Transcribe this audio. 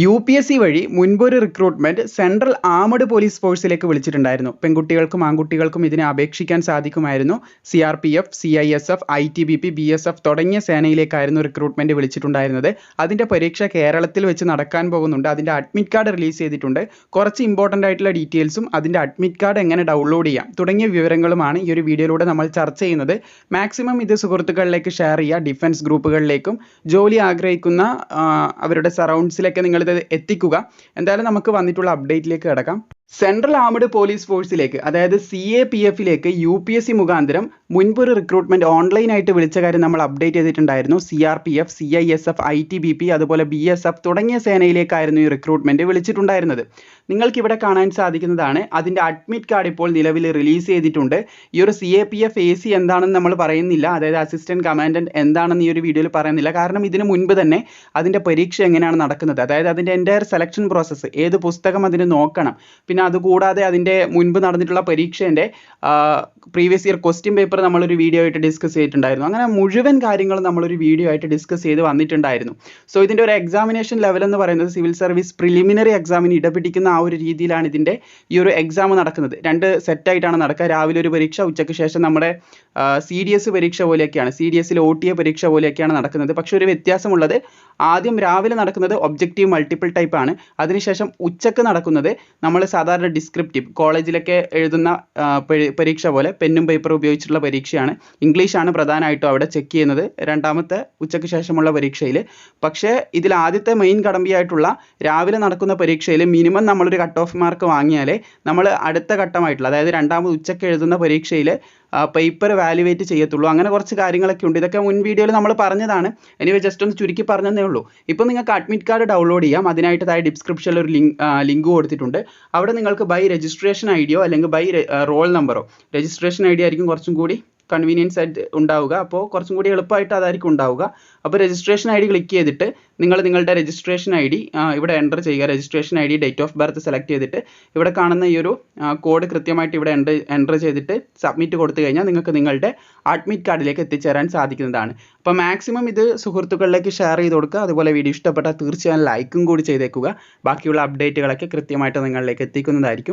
U P S C വഴി മുൻപൊരു recruitment central armed police ഫോഴ്സിലേക്ക് വിളിച്ചിട്ടുണ്ടായിരുന്നു. പെൺകുട്ടികൾക്കും ആൺകുട്ടികൾക്കും ഇതിനെ അപേക്ഷിക്കാൻ സാധിക്കുമായിരുന്നു. C R P F C I S F I T B P B S F തുടങ്ങിയ സേനയിലേക്കായിരുന്നു റിക്രൂട്ട്മെന്റ് വിളിച്ചിട്ടുണ്ടായിരുന്നത്. അതിന്റെ പരീക്ഷ കേരളത്തിൽ വെച്ച് നടക്കാൻ പോകുന്നുണ്ട്. അതിന്റെ അഡ്മിറ്റ് കാർഡ് റിലീസ് ചെയ്തിട്ടുണ്ട്. കുറച്ച് ഇമ്പോർട്ടന്റ് ആയിട്ടുള്ള ഡീറ്റെയിൽസും അതിന്റെ അഡ്മിറ്റ് കാർഡ് എങ്ങനെ ഡൗൺലോഡ് ചെയ്യാം തുടങ്ങിയ വിവരങ്ങളുമാണ് ഈ ഒരു വീഡിയോയിലൂടെ നമ്മൾ ചർച്ച ചെയ്യുന്നത്. മാക്സിമം ഇത് സുഹൃത്തുക്കളിലേക്ക് ഷെയർ ചെയ്യുക. ഡിഫൻസ് ഗ്രൂപ്പുകളിലേക്കും ജോലി ആഗ്രഹിക്കുന്ന അവരുടെ സറൗണ്ട്സിലൊക്കെ നിങ്ങളിത് എത്തിക്കുക. എന്തായാലും നമുക്ക് വന്നിട്ടുള്ള അപ്ഡേറ്റിലേക്ക് കിടക്കാം. സെൻട്രൽ ആർമഡ് പോലീസ് ഫോഴ്സിലേക്ക് അതായത് സി എ പി എഫിലേക്ക് യു പി എസ് സി മുഖാന്തരം മുൻപ് ഒരു റിക്രൂട്ട്മെന്റ് ഓൺലൈനായിട്ട് വിളിച്ച കാര്യം നമ്മൾ അപ്ഡേറ്റ് ചെയ്തിട്ടുണ്ടായിരുന്നു. C R P F C I S F I T B P അതുപോലെ ബി എസ് എഫ് തുടങ്ങിയ സേനയിലേക്കായിരുന്നു ഈ റിക്രൂട്ട്മെന്റ് വിളിച്ചിട്ടുണ്ടായിരുന്നത്. നിങ്ങൾക്ക് ഇവിടെ കാണാൻ സാധിക്കുന്നതാണ് അതിന്റെ അഡ്മിറ്റ് കാർഡ് ഇപ്പോൾ നിലവിൽ റിലീസ് ചെയ്തിട്ടുണ്ട്. ഈ ഒരു C A P F A C എന്താണെന്ന് നമ്മൾ പറയുന്നില്ല അതായത് അസിസ്റ്റന്റ് കമാൻഡന്റ് എന്താണെന്ന് ഈ ഒരു വീഡിയോയിൽ പറയുന്നില്ല. കാരണം ഇതിന് മുൻപ് തന്നെ അതിന്റെ പരീക്ഷ എങ്ങനെയാണ് നടക്കുന്നത്? അതായത് അതിന്റെ എന്റെ സെലക്ഷൻ പ്രോസസ്സ് ഏത് പുസ്തകം അതിന് നോക്കണം പിന്നെ അതുകൂടാതെ അതിന്റെ മുൻപ് നടന്നിട്ടുള്ള പരീക്ഷേന്റെ പ്രീവിയസ് ഇയർ ക്വസ്റ്റ്യൻ പേപ്പർ നമ്മളൊരു വീഡിയോ ആയിട്ട് ഡിസ്കസ് ചെയ്തിട്ടുണ്ടായിരുന്നു. അങ്ങനെ മുഴുവൻ കാര്യങ്ങളും നമ്മളൊരു വീഡിയോ ആയിട്ട് ഡിസ്കസ് ചെയ്ത് വന്നിട്ടുണ്ടായിരുന്നു. സോ ഇതിന്റെ ഒരു എക്സാമിനേഷൻ ലെവൽ എന്ന് പറയുന്നത് സിവിൽ സർവീസ് പ്രിലിമിനറി എക്സാമിന് ഇടപിടിക്കുന്ന ആ ഒരു രീതിയിലാണ് ഇതിന്റെ ഈ ഒരു എക്സാം നടക്കുന്നത്. രണ്ട് സെറ്റായിട്ടാണ് നടക്കുക. രാവിലെ ഒരു പരീക്ഷ ഉച്ചയ്ക്ക് ശേഷം നമ്മുടെ സി ഡി എസ് പരീക്ഷ പോലെയൊക്കെയാണ്. സി ഡി എസിൽ ഒ ടി എ പരീക്ഷ പോലെയൊക്കെയാണ് നടക്കുന്നത്. പക്ഷേ ഒരു വ്യത്യാസമുള്ളത് ആദ്യം രാവിലെ നടക്കുന്നത് ഒബ്ജക്റ്റീവ് മൾട്ടിപ്പിൾ ടൈപ്പ് ആണ്. അതിനുശേഷം ഉച്ചയ്ക്ക് നടക്കുന്നത് നമ്മൾ സാധാരണ ഡിസ്ക്രിപ്റ്റീവ് കോളേജിലൊക്കെ എഴുതുന്ന പരീക്ഷ പോലെ പെന്നും പേപ്പറും ഉപയോഗിച്ചിട്ടുള്ള പരീക്ഷയാണ്. ഇംഗ്ലീഷാണ് പ്രധാനമായിട്ടും അവിടെ ചെക്ക് ചെയ്യുന്നത്. രണ്ടാമത്തെ ഉച്ചയ്ക്ക് ശേഷമുള്ള പരീക്ഷയിൽ പക്ഷേ ഇതിൽ ആദ്യത്തെ മെയിൻ കടമ്പിയായിട്ടുള്ള രാവിലെ നടക്കുന്ന പരീക്ഷയിൽ മിനിമം നമ്മളൊരു കട്ട് ഓഫ് മാർക്ക് വാങ്ങിയാലേ നമ്മൾ അടുത്ത ഘട്ടമായിട്ടുള്ള അതായത് രണ്ടാമത് ഉച്ചയ്ക്ക് എഴുതുന്ന പരീക്ഷയിൽ പേപ്പർ വാലുവേറ്റ് ചെയ്യത്തുള്ളൂ. അങ്ങനെ കുറച്ച് കാര്യങ്ങളൊക്കെ ഉണ്ട്. ഇതൊക്കെ മുൻ വീഡിയോയിൽ നമ്മൾ പറഞ്ഞതാണ്. എനിവേ ജസ്റ്റ് ഒന്ന് ചുരുക്കി പറഞ്ഞതേ ഉള്ളൂ. ഇപ്പോൾ നിങ്ങൾക്ക് അഡ്മിറ്റ് കാർഡ് ഡൗൺലോഡ് ചെയ്യാം. അതിനായിട്ട് താഴെ ഡിസ്ക്രിപ്ഷനിൽ ഒരു ലിങ്ക് ലിങ്ക് കൊടുത്തിട്ടുണ്ട്. അവിടെ നിങ്ങൾക്ക് ബൈ രജിസ്ട്രേഷൻ ഐ ഡിയോ അല്ലെങ്കിൽ ബൈ റോൾ നമ്പറോ രജിസ്ട്രേഷൻ ഐ ഡി ആയിരിക്കും കുറച്ചും കൂടി കൺവീനിയൻസ് ആയിട്ട് ഉണ്ടാവുക. അപ്പോൾ കുറച്ചും കൂടി എളുപ്പമായിട്ട് അതായിരിക്കും ഉണ്ടാവുക. അപ്പോൾ രജിസ്ട്രേഷൻ ഐ ഡി ക്ലിക്ക് ചെയ്തിട്ട് നിങ്ങൾ നിങ്ങളുടെ രജിസ്ട്രേഷൻ ഐ ഡി ഇവിടെ എന്റർ ചെയ്യുക. Registration I D date of birth select ചെയ്തിട്ട് ഇവിടെ കാണുന്ന ഈ ഒരു കോഡ് കൃത്യമായിട്ട് ഇവിടെ എന്റർ ചെയ്തിട്ട് സബ്മിറ്റ് കൊടുത്തു കഴിഞ്ഞാൽ നിങ്ങൾക്ക് നിങ്ങളുടെ അഡ്മിറ്റ് കാർഡിലേക്ക് എത്തിച്ചേരാൻ സാധിക്കുന്നതാണ്. അപ്പോൾ മാക്സിമം ഇത് സുഹൃത്തുക്കളിലേക്ക് ഷെയർ ചെയ്ത് കൊടുക്കുക. അതുപോലെ വീഡിയോ ഇഷ്ടപ്പെട്ടാൽ തീർച്ചയായും ലൈക്കും കൂടി ചെയ്തേക്കുക. ബാക്കിയുള്ള അപ്ഡേറ്റുകളൊക്കെ കൃത്യമായിട്ട് നിങ്ങളിലേക്ക് എത്തിക്കുന്നതായിരിക്കും.